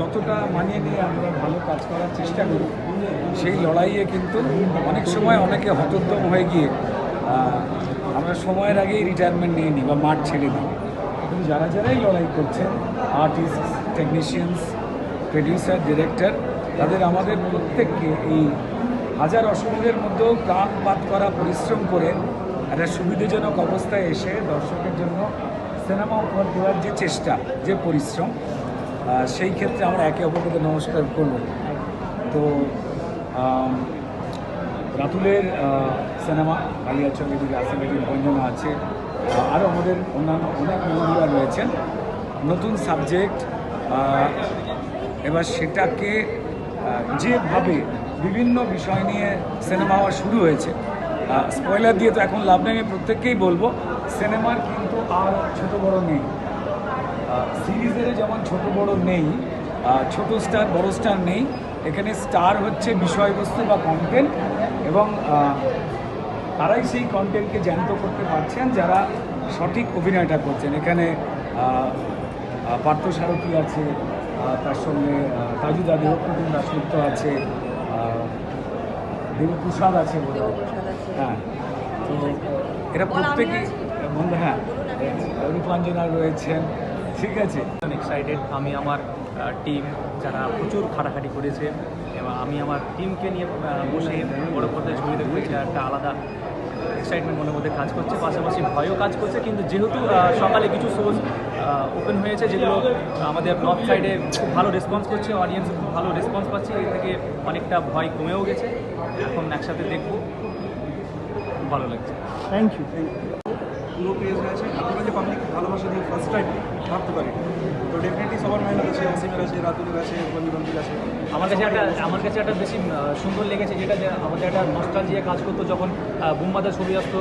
যতটা মানিয়ে নিয়ে আমরা ভালো কাজ করার চেষ্টা করি, সেই লড়াইয়ে কিন্তু অনেক সময় অনেকে হতোদ্যম হয়ে গিয়ে আমরা সময়ের আগেই রিটায়ারমেন্ট নিয়ে নিই বা মাঠ ছেড়ে দিই। কিন্তু যারা যারাই লড়াই করছেন আর্টিস্ট টেকনিশিয়ানস প্রডিউসার ডিরেক্টর তাদের আমাদের প্রত্যেককে এই হাজার অসুবিধের মধ্যেও প্রাণপাত করা পরিশ্রম করে একটা সুবিধাজনক অবস্থায় এসে দর্শকের জন্য সিনেমা উপহার দেওয়ার যে চেষ্টা, যে পরিশ্রম সেই ক্ষেত্রে আমরা একে অপরকে নমস্কার করব। তো রাতুলের সিনেমা কালিয়াচক এদিকে আসামের বঞ্জনা আছে। আরও আমাদের অন্যান্য অনেক বন্ধুরা রয়েছেন। নতুন সাবজেক্ট এবার সেটাকে যেভাবে বিভিন্ন বিষয় নিয়ে সিনেমা হওয়া শুরু হয়েছে স্পয়লার দিয়ে তো এখন লাভ নেই, আমি প্রত্যেককেই বলব, সিনেমার কিন্তু আর ছোট বড় নেই। সিরিজের যেমন ছোট বড় নেই ছোট স্টার বড় স্টার নেই এখানে স্টার হচ্ছে বিষয়বস্তু বা কন্টেন্ট এবং তারাই সেই কন্টেন্টকে জ্যান্ত করতে পারছেন যারা সঠিক অভিনয়টা করছেন। এখানে আহ, আহ, পার্থ সারথী আছে তার সঙ্গে তাজুদা দেবপ্রতিম দাসগুপ্ত আছে দেবপ্রসাদ আছে বোধ হয়। তো এরা প্রত্যেকেই বন্ধু হ্যাঁ রূপাঞ্জনা রয়েছেন ঠিক আছে। এক্সাইটেড আমি আমার টিম যারা প্রচুর খাটাখাটি করেছে এবং আমি আমার টিমকে নিয়ে বসে বড় পর্দায় ছবি দেখব এটা একটা আলাদা এক্সাইটমেন্ট মনের মধ্যে কাজ করছে। পাশাপাশি ভয়ও কাজ করছে কিন্তু যেহেতু সকালে কিছু শোজ ওপেন হয়েছে যেগুলো আমাদের নর্থ সাইডে খুব ভালো রেসপন্স করছে অডিয়েন্স খুব ভালো রেসপন্স পাচ্ছে এর থেকে অনেকটা ভয় কমেও গেছে। এখন একসাথে দেখব খুব ভালো লাগছে। থ্যাংক ইউ থ্যাংক ইউ পুরো পেজ হয়েছে আপনারা যে পাবলিক ভালোবাসা দিয়ে ফার্স্ট টাইম ভাবতে পারি। তো ডেফিনেটলি সবার মেহনত আছে অসীমের আছে রাতুলের আছে বন্ধুবান্ধব আছে আমার কাছে একটা আমার কাছে একটা বেশি সুন্দর লেগেছে যেটা যে আমাদের একটা নস্টালজিয়া কাজ করতো যখন বুম্বাদার ছবি আসতো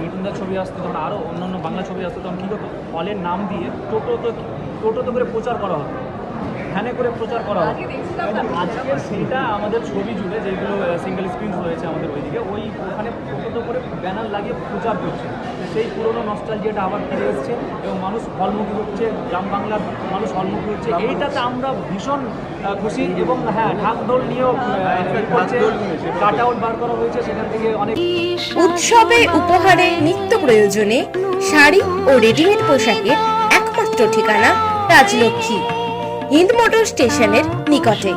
মিঠুনদার ছবি আসতো তখন আরও অন্যান্য বাংলা ছবি আসতো তখন কী করতো হলের নাম দিয়ে টোটোতে টোটোতে করে প্রচার করা হতো। ভ্যানে করে প্রচার করা হতো। আজকে সেইটা আমাদের ছবি জুড়ে যেগুলো সিঙ্গেল স্ক্রিন রয়েছে আমাদের ওইদিকে ওই ওখানে টোটো ব্যানার লাগিয়ে প্রচার করছে। সেই পুরোনো নস্টালজিয়াটা আবার ফিরে এসছে এবং মানুষ হলমুখী হচ্ছে গ্রাম বাংলার মানুষ হলমুখী হচ্ছে। এইটাতে আমরা ভীষণ খুশি এবং হ্যাঁ ঢাকঢোল নিয়েও কাট আউট বার করা হয়েছে সেখান থেকে অনেক উৎসবে উপহারে নিত্য প্রয়োজনে শাড়ি ও রেডিমেড পোশাকের একমাত্র ঠিকানা রাজলক্ষ্মী। হিন্দ মোটর স্টেশনের নিকটে।